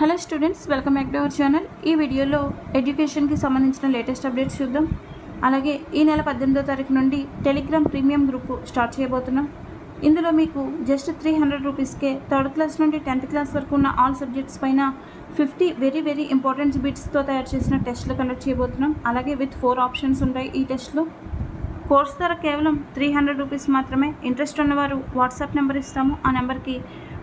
Hello students welcome back to our channel ఈ వీడియోలో ఎడ్యుకేషన్కి సంబంధించిన లేటెస్ట్ అప్డేట్స్ చూద్దాం. అలాగే ఈ నెల పద్దెనిమిదో తారీఖు నుండి టెలిగ్రామ్ ప్రీమియం గ్రూప్ స్టార్ట్ చేయబోతున్నాం. ఇందులో మీకు జస్ట్ త్రీ హండ్రెడ్ రూపీస్కే థర్డ్ క్లాస్ నుండి టెన్త్ క్లాస్ వరకు ఉన్న ఆల్ సబ్జెక్ట్స్ పైన ఫిఫ్టీ వెరీ వెరీ ఇంపార్టెంట్ బిట్స్తో తయారు చేసిన టెస్ట్లు కండక్ట్ చేయబోతున్నాం. అలాగే విత్ ఫోర్ ఆప్షన్స్ ఉంటాయి ఈ టెస్ట్లో కోర్స్ ధర కేవలం త్రీ హండ్రెడ్ రూపీస్ మాత్రమే. ఇంట్రెస్ట్ ఉన్నవారు వాట్సాప్ నెంబర్ ఇస్తాము. ఆ నెంబర్కి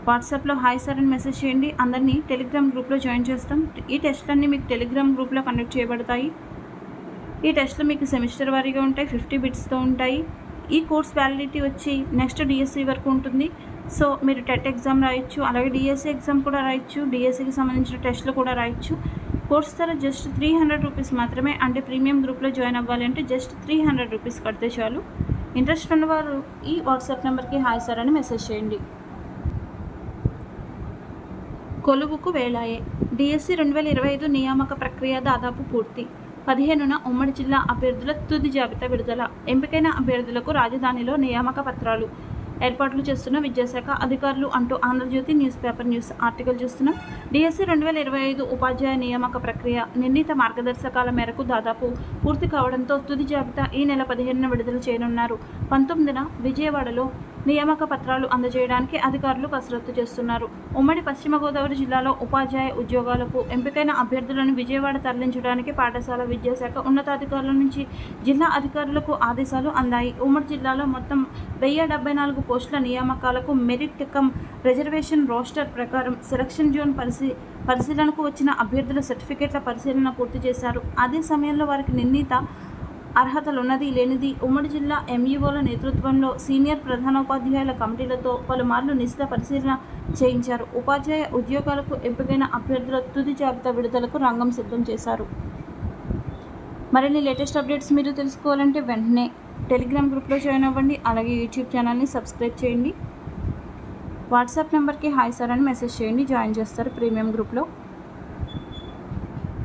వాట్సాప్లో హాయ్ సార్ అని మెసేజ్ చేయండి. అందరినీ టెలిగ్రామ్ గ్రూప్లో జాయిన్ చేస్తాం. ఈ టెస్ట్లన్నీ మీకు టెలిగ్రామ్ గ్రూప్లో కండక్ట్ చేయబడతాయి. ఈ టెస్ట్లు మీకు సెమిస్టర్ వారీగా ఉంటాయి. ఫిఫ్టీ బిట్స్తో ఉంటాయి. ఈ కోర్స్ వ్యాలిడిటీ వచ్చి నెక్స్ట్ డిఎస్సి వరకు ఉంటుంది. సో మీరు టెట్ ఎగ్జామ్ రాయొచ్చు. అలాగే డిఎస్సి ఎగ్జామ్ కూడా రాయొచ్చు. డిఎస్సికి సంబంధించిన టెస్ట్లు కూడా రాయొచ్చు. కోర్స్ ధర జస్ట్ త్రీ హండ్రెడ్ రూపీస్ మాత్రమే. అంటే ప్రీమియం గ్రూప్లో జాయిన్ అవ్వాలి అంటే జస్ట్ త్రీ హండ్రెడ్ రూపీస్ కడితే చాలు. ఇంట్రెస్ట్ ఉన్నవారు ఈ వాట్సాప్ నెంబర్కి హాయ్ సార్ అని మెసేజ్ చేయండి. కొలువుకు వేళాయే డిఎస్సి రెండు వేల ఇరవై ఐదు నియామక ప్రక్రియ దాదాపు పూర్తి. పదిహేనున ఉమ్మడి జిల్లా అభ్యర్థుల తుది జాబితా విడుదల. ఎంపికైన అభ్యర్థులకు రాజధానిలో నియామక పత్రాలు. ఏర్పాట్లు చేస్తున్న విద్యాశాఖ అధికారులు అంటూ Andhra Jyothi news paper news article చూస్తున్నాం డిఎస్సి రెండు వేల ఇరవై ఐదు ఉపాధ్యాయ నియామక ప్రక్రియ నిర్ణీత మార్గదర్శకాల మేరకు దాదాపు పూర్తి కావడంతో తుది జాబితా ఈ నెల పదిహేనున విడుదల చేయనున్నారు. పంతొమ్మిదిన విజయవాడలో నియామక పత్రాలు అందజేయడానికి అధికారులు కసరత్తు చేస్తున్నారు. ఉమ్మడి పశ్చిమ గోదావరి జిల్లాలో ఉపాధ్యాయ ఉద్యోగాలకు ఎంపికైన అభ్యర్థులను విజయవాడ తరలించడానికి పాఠశాల విద్యాశాఖ ఉన్నతాధికారుల నుంచి జిల్లా అధికారులకు ఆదేశాలు అందాయి. ఉమ్మడి జిల్లాలో మొత్తం వెయ్యి డెబ్బై నాలుగు పోస్టుల నియామకాలకు మెరిట్ కమ్ రిజర్వేషన్ రోస్టర్ ప్రకారం సెలక్షన్ జోన్ పరిశీ పరిశీలనకు వచ్చిన అభ్యర్థుల సర్టిఫికేట్ల పరిశీలన పూర్తి చేశారు. అదే సమయంలో వారికి నిర్ణీత అర్హతలున్నది లేనిది ఉమ్మడి జిల్లా ఎంఈఓల నేతృత్వంలో సీనియర్ ప్రధానోపాధ్యాయుల కమిటీలతో పలుమార్లు నిశిత పరిశీలన చేయించారు. ఉపాధ్యాయ ఉద్యోగాలకు ఎంపికైన అభ్యర్థుల తుది జాబితా విడుదలకు రంగం సిద్ధం చేశారు. మరిన్ని లేటెస్ట్ అప్డేట్స్ మీరు తెలుసుకోవాలంటే వెంటనే టెలిగ్రామ్ గ్రూప్లో జాయిన్ అవ్వండి. అలాగే యూట్యూబ్ ఛానల్ని సబ్స్క్రైబ్ చేయండి. వాట్సాప్ నెంబర్కి హాయ్ సార్ అని మెసేజ్ చేయండి. జాయిన్ చేస్తారు ప్రీమియం గ్రూప్లో.